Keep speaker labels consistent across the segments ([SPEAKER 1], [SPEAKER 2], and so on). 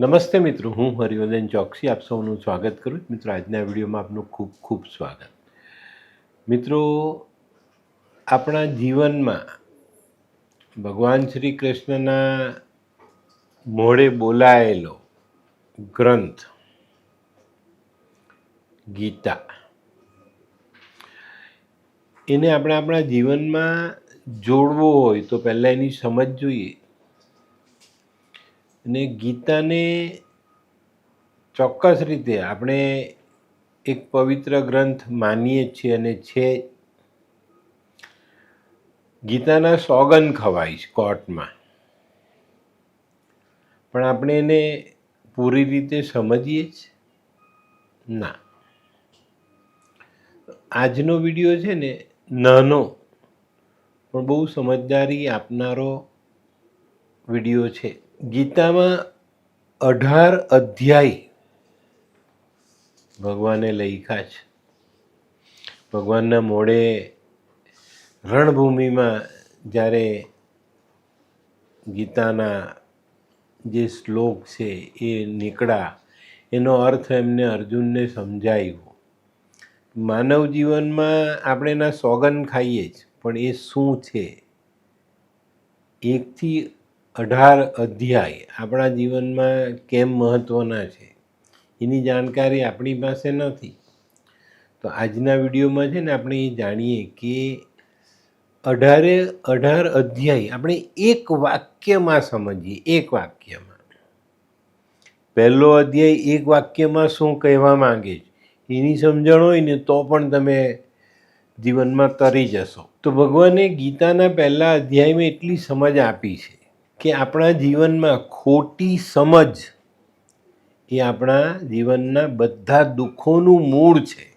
[SPEAKER 1] નમસ્તે મિત્રો, હું હરિવર્ધન ચોકસી, આપ સૌનું સ્વાગત કરું. મિત્રો, આજના વિડીયોમાં આપનું ખૂબ ખૂબ સ્વાગત મિત્રો, આપણા જીવનમાં ભગવાન શ્રી કૃષ્ણના મોઢે બોલાયેલો ગ્રંથ, ગીતા, એને આપણે આપણા જીવનમાં જોડવો હોય તો પહેલાં એની સમજ જોઈએ અને ગીતાને ચોક્કસ રીતે આપણે એક પવિત્ર ગ્રંથ માનીએ છીએ અને છે ગીતાના સોગન ખવાય છે કોર્ટમાં. પણ આપણે એને પૂરી રીતે સમજીએ જ ના. આજનો વીડિયો છે ને નાનો, પણ બહુ સમજદારી આપનારો વીડિયો છે. ગીતામાં અઢાર અધ્યાય ભગવાને લખ્યા છે. ભગવાનના મોઢે રણભૂમિમાં જ્યારે ગીતાના જે શ્લોક છે એ નીકળ્યા, એનો અર્થ એમને અર્જુનને સમજાવ્યો માનવ જીવનમાં આપણે એના સોગન ખાઈએ જ, પણ એ શું છે? એકથી અઢાર અધ્યાય આપણા જીવનમાં કેમ મહત્ત્વના છે એની જાણકારી આપણી પાસે નથી. તો આજના વિડીયોમાં છે ને આપણે એ જાણીએ કે અઢારે અઢાર અધ્યાય આપણે એક વાક્યમાં સમજીએ, એક વાક્યમાં. પહેલો અધ્યાય એક વાક્યમાં શું કહેવા માંગે છે? એની સમજણ હોય ને તો પણ તમે જીવનમાં તરી જશો. તો ભગવાને ગીતાના પહેલા અધ્યાયમાં એટલી સમજ આપી છે કે આપણા જીવનમાં ખોટી સમજ એ આપણા જીવનના બધા દુઃખોનું મૂળ છે.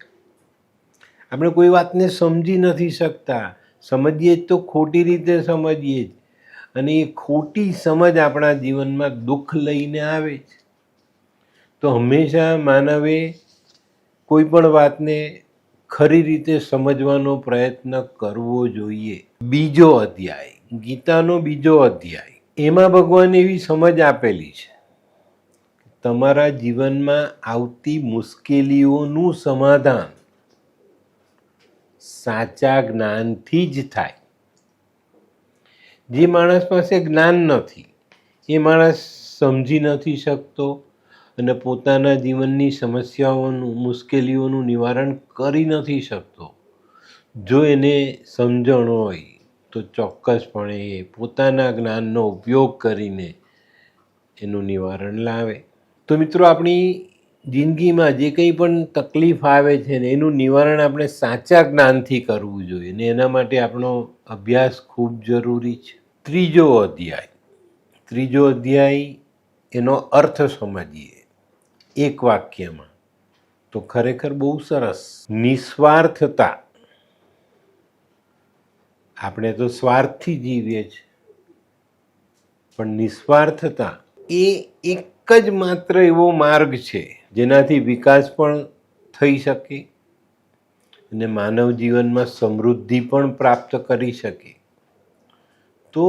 [SPEAKER 1] આપણે કોઈ વાતને સમજી નથી શકતા. સમજીએ જ તો ખોટી રીતે સમજીએ જ. અને એ ખોટી સમજ આપણા જીવનમાં દુઃખ લઈને આવે છે તો હંમેશા માનવે કોઈ પણ વાતને ખરી રીતે સમજવાનો પ્રયત્ન કરવો જોઈએ. બીજો અધ્યાય, ગીતાનો બીજો અધ્યાય. એમાં ભગવાન એવી સમજ આપેલી છે તમારા જીવનમાં આવતી મુશ્કેલીઓનું સમાધાન સાચા જ્ઞાનથી જ થાય. જે માણસ પાસે જ્ઞાન નથી, એ માણસ સમજી નથી શકતો અને પોતાના જીવનની સમસ્યાઓનું, મુશ્કેલીઓનું નિવારણ કરી નથી શકતો. જો એને સમજણ હોય તો ચોક્કસપણે એ પોતાના જ્ઞાનનો ઉપયોગ કરીને એનું નિવારણ લાવે. તો મિત્રો, આપણી જિંદગીમાં જે કંઈ પણ તકલીફ આવે છે ને, એનું નિવારણ આપણે સાચા જ્ઞાનથી કરવું જોઈએ ને, એના માટે આપણો અભ્યાસ ખૂબ જરૂરી છે. ત્રીજો અધ્યાય. ત્રીજો અધ્યાય, એનો અર્થ સમજીએ. એક વાક્યમાં. તો ખરેખર બહુ સરસ. નિસ્વાર્થતા. આપણે તો સ્વાર્થથી જીવીએ છીએ. પણ નિસ્વાર્થતા એ એક જ માત્ર એવો માર્ગ છે જેનાથી વિકાસ પણ થઈ શકે અને માનવ જીવનમાં સમૃદ્ધિ પણ પ્રાપ્ત કરી શકે. તો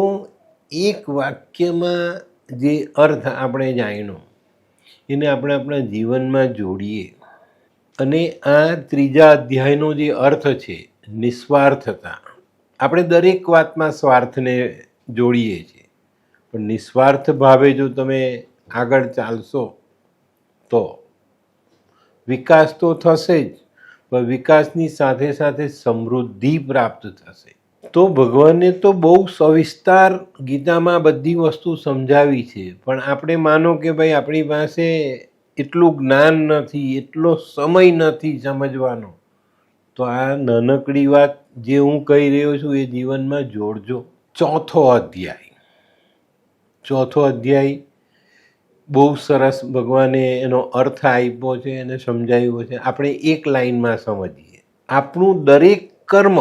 [SPEAKER 1] એક વાક્યમાં જે અર્થ આપણે જાણ્યો, એને આપણે આપણા જીવનમાં જોડીએ અને આ ત્રીજા અધ્યાયનો જે અર્થ છે નિસ્વાર્થતા આપણે દરેક વાતમાં સ્વાર્થને જોડીએ છીએ. પણ નિસ્વાર્થ ભાવે જો તમે આગળ ચાલશો તો વિકાસ તો થશે જ, પણ વિકાસની સાથે સાથે સમૃદ્ધિ પ્રાપ્ત થશે. તો ભગવાને તો બહુ સવિસ્તાર ગીતામાં બધી વસ્તુ સમજાવી છે, પણ આપણે માનો કે ભાઈ આપણી પાસે એટલું જ્ઞાન નથી, એટલો સમય નથી સમજવાનો. તો આ નાનકડી વાત જે હું કહી રહ્યો છું એ જીવનમાં જોડજો. ચોથો અધ્યાય. ચોથો અધ્યાય બહુ સરસ ભગવાને એનો અર્થ આપ્યો છે અને સમજાવ્યો છે. આપણે એક લાઈનમાં સમજીએ. આપણું દરેક કર્મ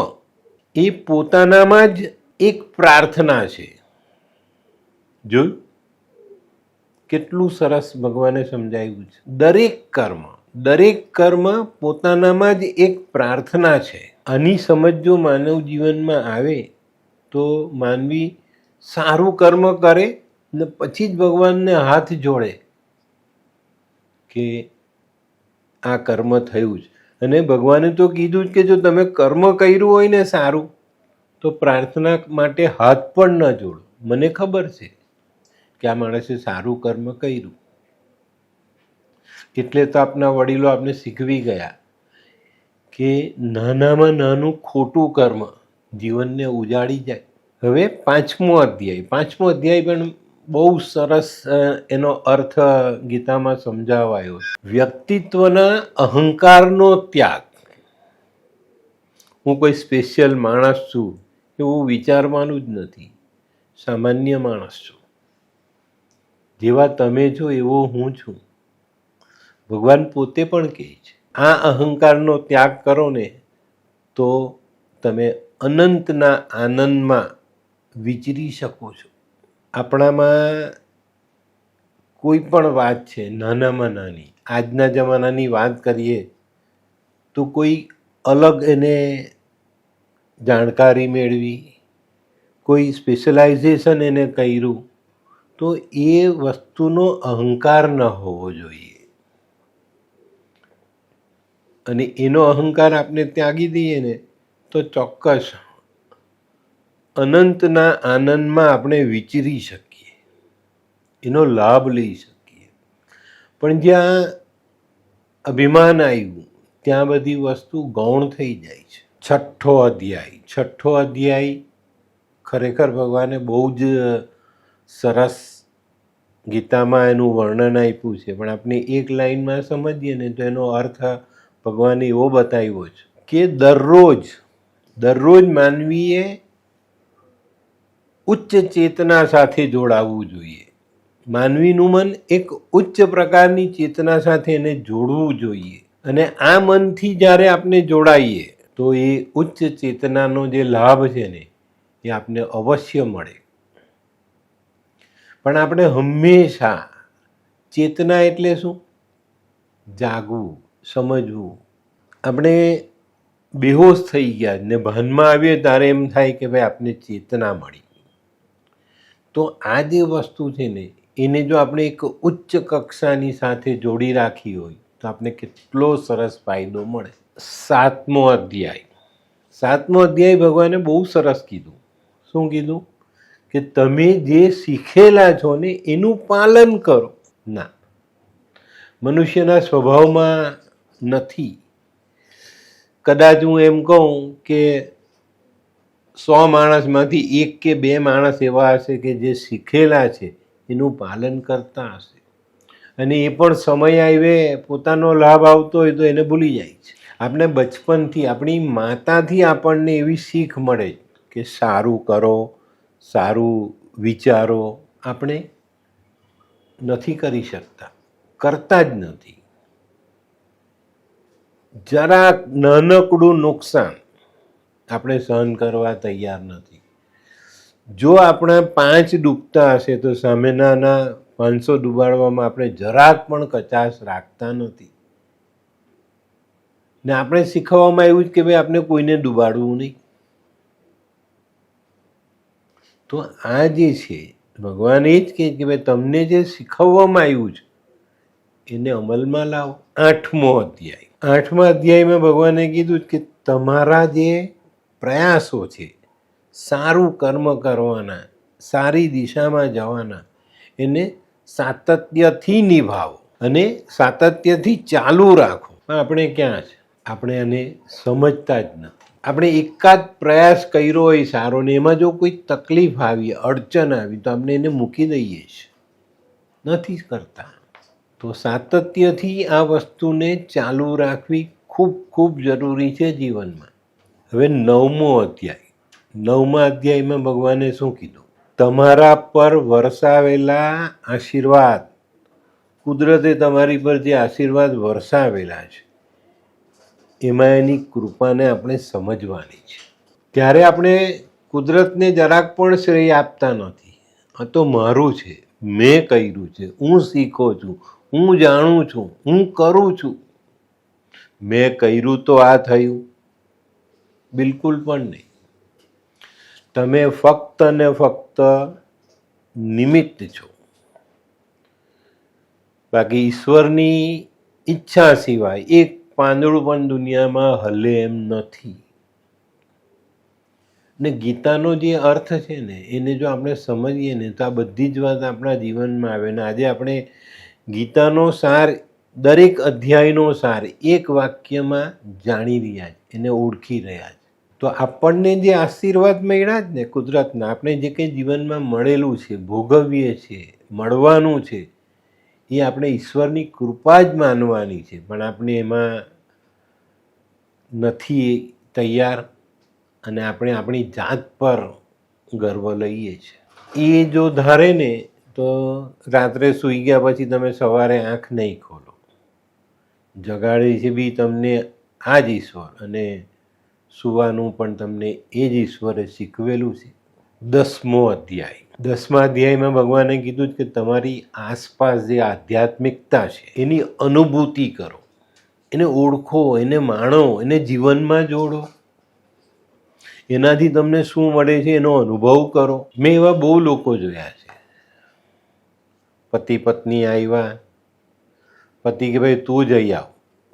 [SPEAKER 1] એ પોતાનામાં જ એક પ્રાર્થના છે. જોયું? કેટલું સરસ ભગવાને સમજાવ્યું છે. દરેક કર્મ દરેક કર્મ પોતાનામાં જ એક પ્રાર્થના છે. આની સમજ જો માનવ જીવનમાં આવે તો માનવી સારું કર્મ કરે ને પછી જ ભગવાનને હાથ જોડે કે આ કર્મ થયું જ અને ભગવાને તો કીધું જ કે જો તમે કર્મ કર્યું હોય ને સારું, તો પ્રાર્થના માટે હાથ પણ ન જોડો. મને ખબર છે કે આ માણસે સારું કર્મ કર્યું. એટલે તો આપના વડીલો આપને શીખવી ગયા. કે નાનામાં નાનું ખોટું કર્મ જીવનને ઉજાડી જાય. હવે પાંચમો અધ્યાય. પાંચમો અધ્યાય પણ બહુ સરસ એનો અર્થ ગીતામાં સમજાવાયો વ્યક્તિત્વના અહંકારનો ત્યાગ. હું કોઈ સ્પેશિયલ માણસ છું એવું વિચારવાનું જ નથી. સામાન્ય માણસ છું. જેવા તમે છો એવો હું છું. ભગવાન પોતે પણ કહે છે. આ અહંકારનો ત્યાગ કરો ને, તો તમે અનંતના આનંદમાં વિચરી શકો છો. આપણામાં કોઈ પણ વાત છે, નાનામાં નાની, આજના જમાનાની વાત કરીએ, તો કોઈ અલગ એને જાણકારી મેળવી, કોઈ સ્પેશિયલાઇઝેશન એને કર્યું, તો એ વસ્તુનો અહંકાર ન હોવો જોઈએ. અને એનો અહંકાર આપણે ત્યાગી દઈએ ને, તો ચોક્કસ અનંતના આનંદમાં આપણે વિચરી શકીએ. એનો લાભ લઈ શકીએ. પણ જ્યાં અભિમાન આવ્યું, ત્યાં બધી વસ્તુ ગૌણ થઈ જાય છે. છઠ્ઠો અધ્યાય છઠ્ઠો અધ્યાય ખરેખર ભગવાને બહુ જ સરસ ગીતામાં એનું વર્ણન આપ્યું છે. પણ આપણે એક લાઈનમાં સમજીએ ને, તો એનો અર્થ ભગવાને એવો બતાવ્યો છે કે દરરોજ દરરોજ માનવીએ ઉચ્ચ ચેતના સાથે જોડાવવું જોઈએ. માનવીનું મન એક ઉચ્ચ પ્રકારની ચેતના સાથે એને જોડવું જોઈએ. અને આ મનથી જ્યારે આપણે જોડાઈએ, તો એ ઉચ્ચ ચેતનાનો જે લાભ છે ને, એ આપને અવશ્ય મળે. પણ આપણે હંમેશા ચેતના એટલે શું? જાગવું. સમજવું. આપણે બેહોશ થઈ ગયા ને ભાનમાં આવીએ ત્યારે એમ થાય કે ભાઈ આપને ચેતના મળી. તો આ જે વસ્તુ છે ને, એને જો આપણે એક ઉચ્ચ કક્ષાની સાથે જોડી રાખી હોય, તો આપણે કેટલો સરસ ફાયદો મળે. સાતમો અધ્યાય. સાતમો અધ્યાય ભગવાને બહુ સરસ કીધું. શું કીધું? કે તમે જે શીખેલા છો ને, એનું પાલન કરો. ના. મનુષ્યના સ્વભાવમાં નથી. કદાચ હું એમ કહું કે સો માણસમાંથી એક કે બે માણસ એવા હશે કે જે શીખેલા છે, એનું પાલન કરતા હશે. અને એ પણ સમય આવે પોતાનો લાભ આવતો હોય તો એને ભૂલી જાય છે. આપણે બચપનથી, આપણી માતાથી આપણને એવી શીખ મળે કે સારું કરો, સારું વિચારો, આપણે નથી કરી શકતા, કરતા જ નથી. જરાક નાનકડું નુકસાન આપણે સહન કરવા તૈયાર નથી. જો આપણા પાંચ ડૂબતા હશે તો સામેનાના પાંચસો ડૂબાડવામાં આપણે જરાક પણ કચાશ રાખતા નથી. ને આપણે શીખવવામાં આવ્યું જ કે ભાઈ આપણે કોઈને ડૂબાડવું નહીં. તો આ જે છે, ભગવાન એ જ કે ભાઈ તમને જે શીખવવામાં આવ્યું છે, એને અમલમાં લાવો. આઠમો અધ્યાય. આઠમા અધ્યાયમાં ભગવાને કીધું કે તમારા જે પ્રયાસો છે, સારું કર્મ કરવાના, સારી દિશામાં જવાના, એને સાતત્યથી નિભાવો અને સાતત્યથી ચાલુ રાખો. પણ આપણે ક્યાં છે? આપણે આને સમજતા જ નથી આપણે એકાદ પ્રયાસ કર્યો હોય સારો ને એમાં જો કોઈ તકલીફ આવી, અડચણ આવી, તો આપણે એને મૂકી દઈએ છીએ. નથી કરતા. તો સાતત્યથી આ વસ્તુને ચાલુ રાખવી ખૂબ ખૂબ જરૂરી છે જીવનમાં. હવે નવમો અધ્યાય. નવમા અધ્યાયમાં ભગવાને શું કીધું? તમારા પર વરસાવેલા આશીર્વાદ. કુદરતે તમારી પર જે આશીર્વાદ વરસાવેલા છે, એમાં એની કૃપાને આપણે સમજવાની છે. ત્યારે આપણે કુદરતને જરાક પણ શ્રેય આપતા નથી. આ તો મારું છે, મેં કર્યું છે, હું શીખો છું હું જાણું છું, હું કરું છું. મેં કર્યું તો આ થયું. બિલકુલ પણ નહીં. તમે ફક્ત ને ફક્ત નિમિત્ત છો. બાકી ઈશ્વરની ઈચ્છા સિવાય એક પાંદડું પણ દુનિયામાં હલે એમ નથી. ને ગીતાનો જે અર્થ છે ને, એને જો આપણે સમજીએ ને તો આ બધી જ વાત આપણા જીવનમાં આવે ને આજે આપણે ગીતાનો સાર, દરેક અધ્યાયનો સાર એક વાક્યમાં જાણી રહ્યા છે, એને ઓળખી રહ્યા છે. તો આપણને જે આશીર્વાદ મળ્યા જ ને કુદરતના, આપણે જે કંઈ જીવનમાં મળેલું છે, ભોગવીએ છીએ, મળવાનું છે, એ આપણે ઈશ્વરની કૃપા જ માનવાની છે. પણ આપણે એમાં નથી તૈયાર અને આપણે આપણી જાત પર ગર્વ લઈએ છીએ. એ જો ધારે ને તો રાત્રે સૂઈ ગયા પછી તમે સવારે આંખ નહીં ખોલો. જગાડે છે બી તમને આ જ ઈશ્વર અને સુવાનું પણ તમને એ જ ઈશ્વરે શીખવેલું છે. દસમો અધ્યાય. દસમા અધ્યાયમાં ભગવાને કીધું કે તમારી આસપાસ જે આધ્યાત્મિકતા છે, એની અનુભૂતિ કરો. એને ઓળખો, એને માણો, એને જીવનમાં જોડો. એનાથી તમને શું મળે છે એનો અનુભવ કરો. મેં એવા બહુ લોકો જોયા છે. પતિ પત્ની આવ્યા પતિ કે ભાઈ તું જઈ આવ.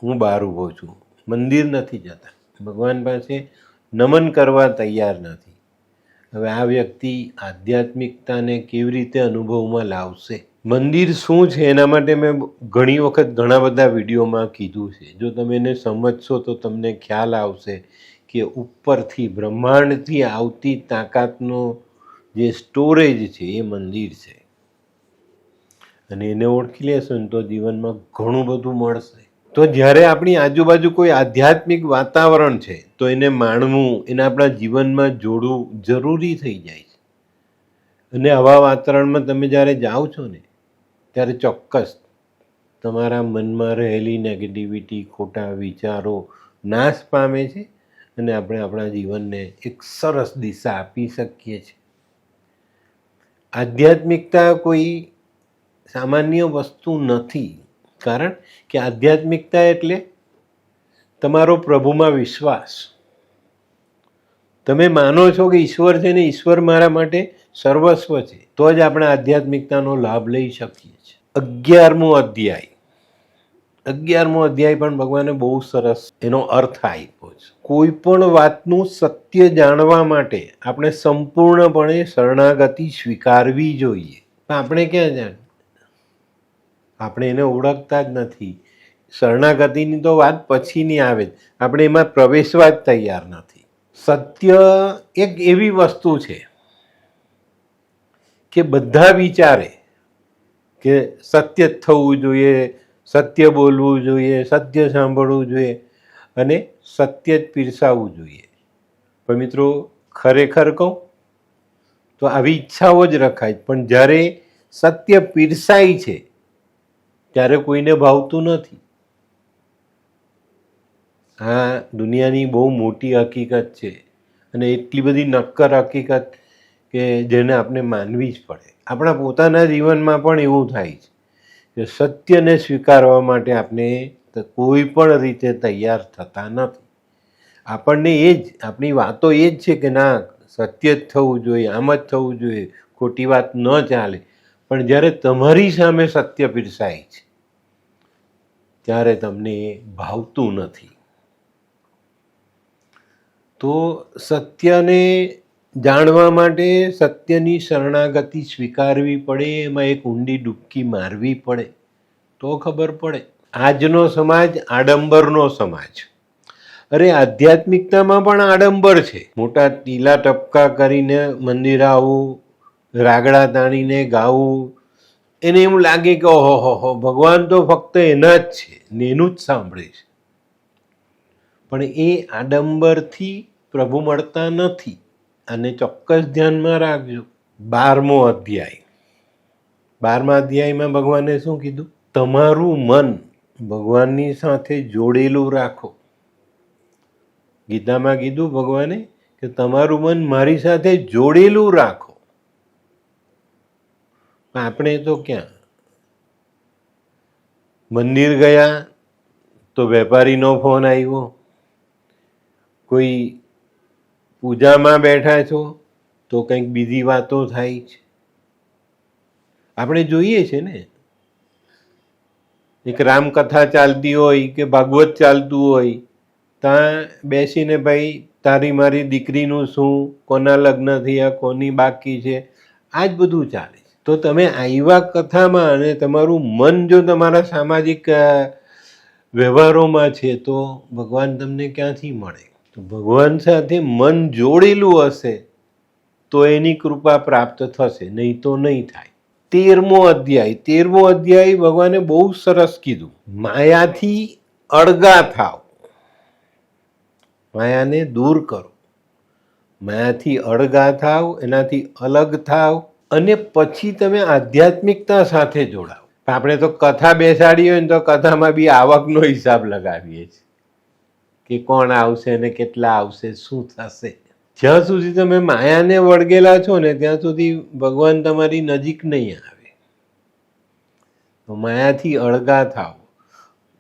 [SPEAKER 1] હું બહાર ઊભો છું. મંદિર નથી જતા. ભગવાન પાસે નમન કરવા તૈયાર નથી. હવે આ વ્યક્તિ આધ્યાત્મિકતાને કેવી રીતે અનુભવમાં લાવશે? મંદિર શું છે? એના માટે મેં ઘણી વખત ઘણા બધા વિડીયોમાં કીધું છે. જો તમે એને સમજશો તો તમને ખ્યાલ આવશે કે ઉપરથી, બ્રહ્માંડથી આવતી તાકાતનો જે સ્ટોરેજ છે એ મંદિર છે. અને એને ઓળખી લેશો ને તો જીવનમાં ઘણું બધું મળશે. તો જ્યારે આપણી આજુબાજુ કોઈ આધ્યાત્મિક વાતાવરણ છે, તો એને માણવું, એને આપણા જીવનમાં જોડવું જરૂરી થઈ જાય છે. અને આવા વાતાવરણમાં તમે જ્યારે જાઓ છો ને, ત્યારે ચોક્કસ તમારા મનમાં રહેલી નેગેટિવિટી ખોટા વિચારો નાશ પામે છે અને આપણે આપણા જીવનને એક સરસ દિશા આપી શકીએ છીએ. આધ્યાત્મિકતા કોઈ સામાન્ય વસ્તુ નથી. કારણ કે આધ્યાત્મિકતા એટલે તમારો પ્રભુમાં વિશ્વાસ. તમે માનો છો કે ઈશ્વર છે ને ઈશ્વર મારા માટે સર્વસ્વ છે, તો જ આપણે આધ્યાત્મિકતાનો લાભ લઈ શકીએ છીએ. અગિયારમો અધ્યાય. અગિયારમો અધ્યાય પણ ભગવાને બહુ સરસ એનો અર્થ આપ્યો છે. કોઈ પણ વાતનું સત્ય જાણવા માટે આપણે સંપૂર્ણપણે શરણાગતિ સ્વીકારવી જોઈએ. આપણે ક્યાં જાણ આપણે એને ઓળખતા જ નથી. શરણાગતિની તો વાત પછીની આવે જ. આપણે એમાં પ્રવેશવા જ તૈયાર નથી. સત્ય એક એવી વસ્તુ છે કે બધા વિચારે કે સત્ય જ થવું જોઈએ, સત્ય બોલવું જોઈએ, સત્ય સાંભળવું જોઈએ અને સત્ય જ પીરસાવવું જોઈએ. પણ મિત્રો, ખરેખર કહું તો આવી ઈચ્છાઓ જ રખાય પણ જ્યારે સત્ય પીરસાય છે ત્યારે કોઈને ભાવતું નથી. આ દુનિયાની બહુ મોટી હકીકત છે અને એટલી બધી નક્કર હકીકત કે જેને આપણે માનવી જ પડે. આપણા પોતાના જીવનમાં પણ એવું થાય છે કે સત્યને સ્વીકારવા માટે આપણે કોઈ પણ રીતે તૈયાર થતા નથી. આપણને એ જ, આપણી વાતો એ જ છે કે ના, સત્ય જ થવું જોઈએ, આમ જ થવું જોઈએ, ખોટી વાત ન ચાલે. પણ જ્યારે તમારી સામે સત્ય પીરસાય છે, ત્યારે તમને ભાવતું નથી. તો સત્યને જાણવા માટે સત્યની શરણાગતિ સ્વીકારવી પડે, એમાં એક ઊંડી ડૂબકી મારવી પડે, તો ખબર પડે. આજનો સમાજ આડંબરનો સમાજ. અરે, આધ્યાત્મિકતામાં પણ આડંબર છે. મોટા ટીલા ટપકા કરીને મંદિર આવવું રાગડા તાણીને ગાવું. એને એમ લાગે કે ઓહો, હો હો, ભગવાન તો ફક્ત એના જ છે. ને એનું જ સાંભળે છે. પણ એ આડંબરથી પ્રભુ મળતા નથી. અને ચોક્કસ ધ્યાનમાં રાખજો, બારમો અધ્યાય. બારમા અધ્યાયમાં ભગવાને શું કીધું? તમારું મન ભગવાનની સાથે જોડેલું રાખો. ગીતામાં કીધું ભગવાને કે તમારું મન મારી સાથે જોડેલું રાખો. આપણે તો ક્યાં? મંદિર ગયા તો વેપારીનો ફોન આવ્યો. કોઈ પૂજામાં બેઠા છો તો કંઈક બીજી વાતો થાય છે. આપણે જોઈએ છે ને. એક રામકથા ચાલતી હોય કે ભાગવત ચાલતું હોય, ત્યાં બેસીને ભાઈ તારી મારી દીકરીનું શું, કોના લગ્ન થયા, કોની બાકી છે, આ જ બધું ચાલે. તો તમે આવ્યા કથામાં અને તમારું મન જો તમારા સામાજિક વ્યવહારોમાં છે, તો ભગવાન તમને ક્યાંથી મળે? તો ભગવાન સાથે મન જોડેલું હશે, તો એની કૃપા પ્રાપ્ત થશે, નહીં તો નહીં થાય. તેરમો અધ્યાય તેરમો અધ્યાય ભગવાને બહુ સરસ કીધું. માયાથી અળગા થાવ માયાને દૂર કરો. માયાથી અળગા થાવ એનાથી અલગ થાવ અને પછી તમે આધ્યાત્મિકતા સાથે જોડાઓ. આપણે તો કથા બેસાડી હોય ને તો કથામાં બી આવકનો હિસાબ લગાવીએ છીએ. કે કોણ આવશે ને કેટલા આવશે, શું થશે? જ્યાં સુધી તમે માયાને વળગેલા છો ને ત્યાં સુધી ભગવાન તમારી નજીક નહીં આવે. તો માયાથી અળગા થાવ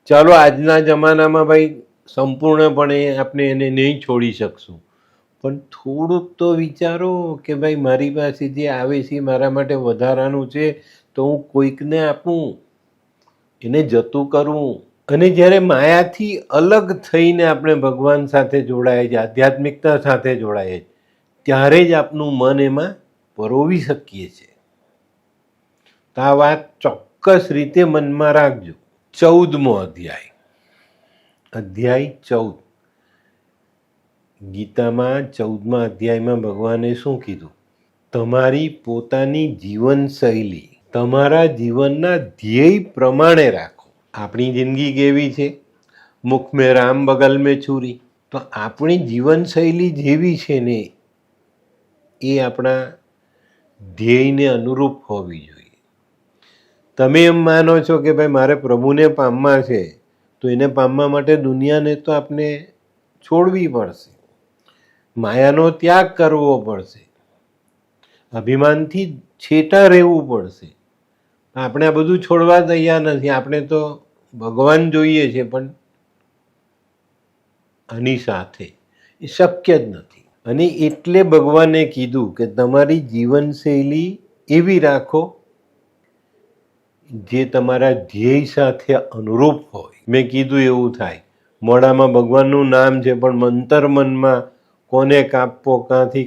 [SPEAKER 1] ચાલો આજના જમાનામાં ભાઈ સંપૂર્ણપણે આપણે એને નહીં છોડી શકશું. પણ થોડુંક તો વિચારો કે ભાઈ, મારી પાસે જે આવે છે મારા માટે વધારાનું છે, તો હું કોઈકને આપું, એને જતું કરું. અને જ્યારે માયાથી અલગ થઈને આપણે ભગવાન સાથે જોડાય છે, આધ્યાત્મિકતા સાથે જોડાય છે, ત્યારે જ આપનું મન એમાં પરોવી શકીએ છીએ. તો આ વાત ચોક્કસ રીતે મનમાં રાખજો. ચૌદમો અધ્યાય. અધ્યાય ચૌદ. ગીતામાં ચૌદમા અધ્યાયમાં ભગવાને શું કીધું? તમારી પોતાની જીવનશૈલી, તમારા જીવનના ધ્યેય પ્રમાણે રાખો. આપણી જિંદગી કેવી છે? મુખ મેં રામ, બગલ મેં છુરી. તો આપણી જીવનશૈલી જેવી છે ને, એ આપણા ધ્યેયને અનુરૂપ હોવી જોઈએ. તમે એમ માનો છો કે ભાઈ મારે પ્રભુને પામવા છે, તો એને પામવા માટે દુનિયાને તો આપણે છોડવી પડશે. માયાનો ત્યાગ કરવો પડશે. અભિમાનથી છેટા રહેવું પડશે. આપણે આ બધું છોડવા તૈયાર નથી. આપણે તો ભગવાન જોઈએ છે, પણ આની સાથે એ શક્ય જ નથી. અને એટલે ભગવાને કીધું કે તમારી જીવનશૈલી એવી રાખો જે તમારા ધ્યેય સાથે અનુરૂપ હોય. મેં કીધું એવું થાય. મોડામાં ભગવાનનું નામ છે, પણ મંતર મનમાં કોને કાપવો, ક્યાંથી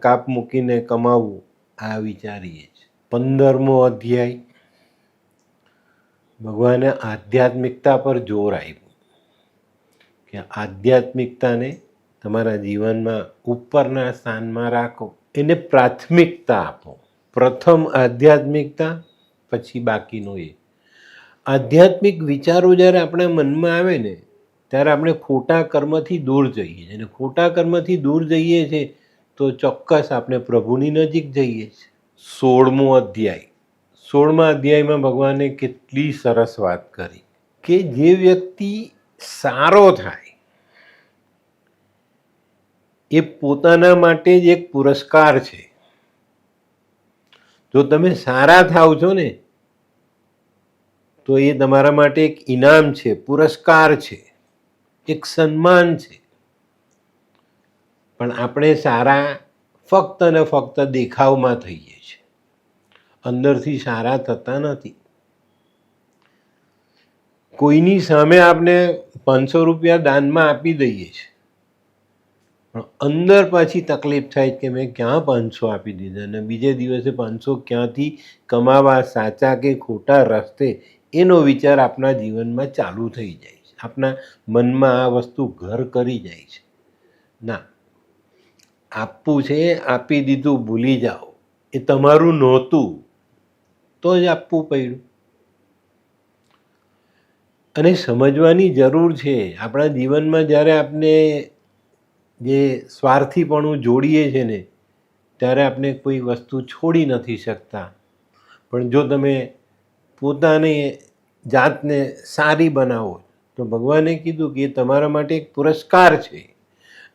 [SPEAKER 1] કાપ મૂકીને કમાવવું? આ વિચારીએ છીએ. પંદરમો અધ્યાય. ભગવાને આધ્યાત્મિકતા પર જોર આપ્યું કે આધ્યાત્મિકતાને તમારા જીવનમાં ઉપરના સ્થાનમાં રાખો, એને પ્રાથમિકતા આપો. પ્રથમ આધ્યાત્મિકતા, પછી બાકીનું એ. આધ્યાત્મિક વિચારો જ્યારે આપણા મનમાં આવે ને ત્યારે આપણે ખોટા કર્મથી દૂર જઈએ છીએ. અને ખોટા કર્મથી દૂર જઈએ છીએ તો ચોક્કસ આપણે પ્રભુની નજીક જઈએ છીએ. સોળમો અધ્યાય. સોળમા અધ્યાયમાં ભગવાને કેટલી સરસ વાત કરી કે જે વ્યક્તિ સારો થાય, એ પોતાના માટે જ એક પુરસ્કાર છે. જો તમે સારા થાવ છો ને, તો એ તમારા માટે એક ઇનામ છે, પુરસ્કાર છે. એક સન્માન છે. પણ આપણે સારા ફક્ત અને ફક્ત દેખાવમાં થઈએ છીએ. અંદરથી સારા થતા નથી. કોઈની સામે આપણે પાંચસો રૂપિયા દાનમાં આપી દઈએ છીએ. પણ અંદર પાછી તકલીફ થાય કે મેં ક્યાં પાંચસો આપી દીધા અને બીજે દિવસે પાંચસો ક્યાંથી કમાવા સાચા કે ખોટા રસ્તે એનો વિચાર આપણા જીવનમાં ચાલુ થઈ જાય. આપણા મનમાં આ વસ્તુ ઘર કરી જાય છે. ના, આપવું છે, આપી દીધું, ભૂલી જાઓ. એ તમારું નહોતું. તો જ આપવું પડ્યું. અને સમજવાની જરૂર છે, આપણા જીવનમાં જ્યારે આપણે જે સ્વાર્થીપણું જોડીએ છે ને, ત્યારે આપણે કોઈ વસ્તુ છોડી નથી શકતા. પણ જો તમે પોતાની જાતને સારી બનાવો તો ભગવાને કીધું કે એ તમારા માટે એક પુરસ્કાર છે.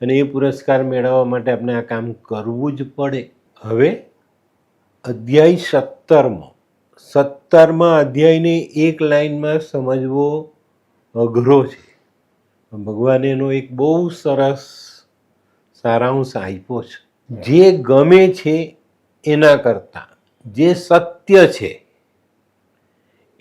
[SPEAKER 1] અને એ પુરસ્કાર મેળવવા માટે આપણે આ કામ કરવું જ પડે. હવે અધ્યાય સત્તરમો. સત્તરમાં અધ્યાયને એક લાઈનમાં સમજવો અઘરો છે. ભગવાને એનો એક બહુ સરસ સારાંશ આપ્યો છે. જે ગમે છે એના કરતાં, જે સત્ય છે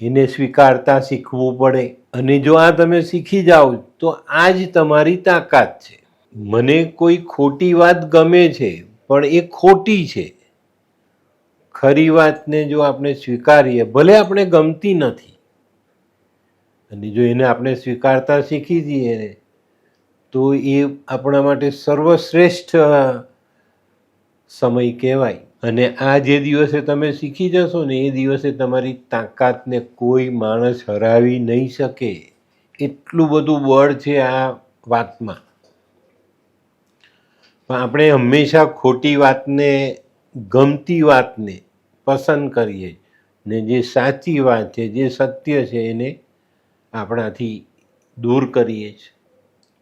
[SPEAKER 1] એને સ્વીકારતા શીખવું પડે. અને જો આ તમે શીખી જાઓ, તો આ જ તમારી તાકાત છે. મને કોઈ ખોટી વાત ગમે છે, પણ એ ખોટી છે. ખરી વાતને જો આપણે સ્વીકારીએ, ભલે આપણે ગમતી નથી. અને જો એને આપણે સ્વીકારતા શીખી જઈએ તો એ આપણા માટે સર્વશ્રેષ્ઠ સમય કહેવાય. અને આ જે દિવસે તમે શીખી જશો ને, એ દિવસે તમારી તાકાતને કોઈ માણસ હરાવી નહીં શકે. એટલું બધું બળ છે આ વાતમાં. પણ આપણે હંમેશા ખોટી વાતને, ગમતી વાતને પસંદ કરીએ ને જે સાચી વાત છે, જે સત્ય છે, એને આપણાથી દૂર કરીએ છીએ.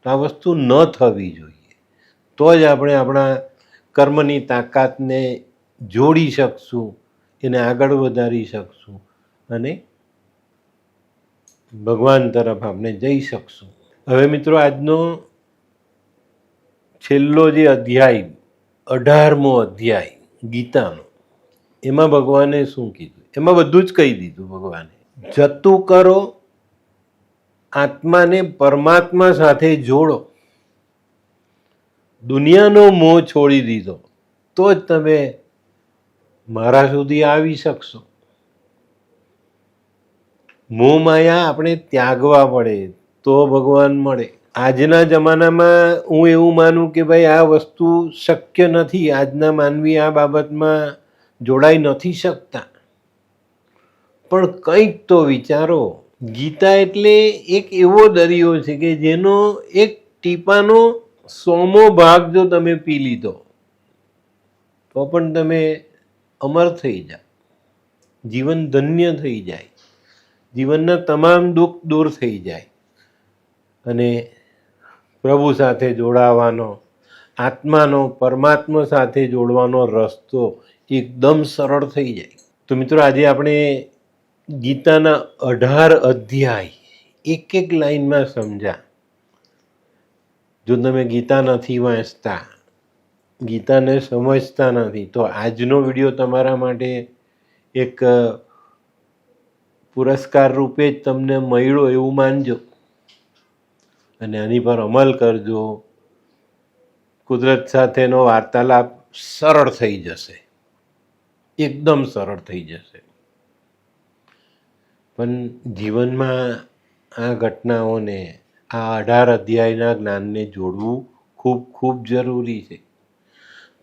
[SPEAKER 1] તો આ વસ્તુ ન થવી જોઈએ. તો જ આપણે આપણા કર્મની તાકાતને જોડી શકશું, એને આગળ વધારી શકશું અને ભગવાન તરફ આપણે જઈ શકશું. હવે મિત્રો, આજનો છેલ્લો જે અધ્યાય, અઢારમો અધ્યાય, ગીતાનો, એમાં ભગવાને શું કીધું? એમાં બધું જ કહી દીધું ભગવાને. જતું કરો, આત્માને પરમાત્મા સાથે જોડો. દુનિયાનો મોહ છોડી દીધો, તો જ તમે મારા સુધી આવી શકશો. મોહ માયા આપણે ત્યાગવા પડે, તો ભગવાન મળે. આજના જમાનામાં હું એવું માનું કે ભાઈ આ વસ્તુ શક્ય નથી. આજના માનવી આ બાબતમાં જોડાઈ નથી શકતા. પણ કંઈક તો વિચારો. ગીતા એટલે એક એવો દરિયો છે કે જેનો એક ટીપાનો સોમો ભાગ જો તમે પી લીધો, તો પણ તમે અમર થઈ જાય જીવન ધન્ય થઈ જાય. જીવનના તમામ દુઃખ દૂર થઈ જાય. અને પ્રભુ સાથે જોડાવાનો, આત્માનો, પરમાત્મા સાથે જોડવાનો રસ્તો એકદમ સરળ થઈ જાય. તો મિત્રો, આજે આપણે ગીતાના અઢાર અધ્યાય એક એક લાઈનમાં સમજ્યા. જો તમે ગીતા નથી વાંચતા ગીતાને સમજતા નથી. તો આજનો વીડિયો તમારા માટે એક પુરસ્કાર રૂપે જ તમને મળ્યો એવું માનજો. અને આની પર અમલ કરજો. કુદરત સાથેનો વાર્તાલાપ સરળ થઈ જશે. એકદમ સરળ થઈ જશે. પણ જીવનમાં આ ઘટનાઓને આ અઢાર અધ્યાયના જ્ઞાનને જોડવું ખૂબ ખૂબ જરૂરી છે.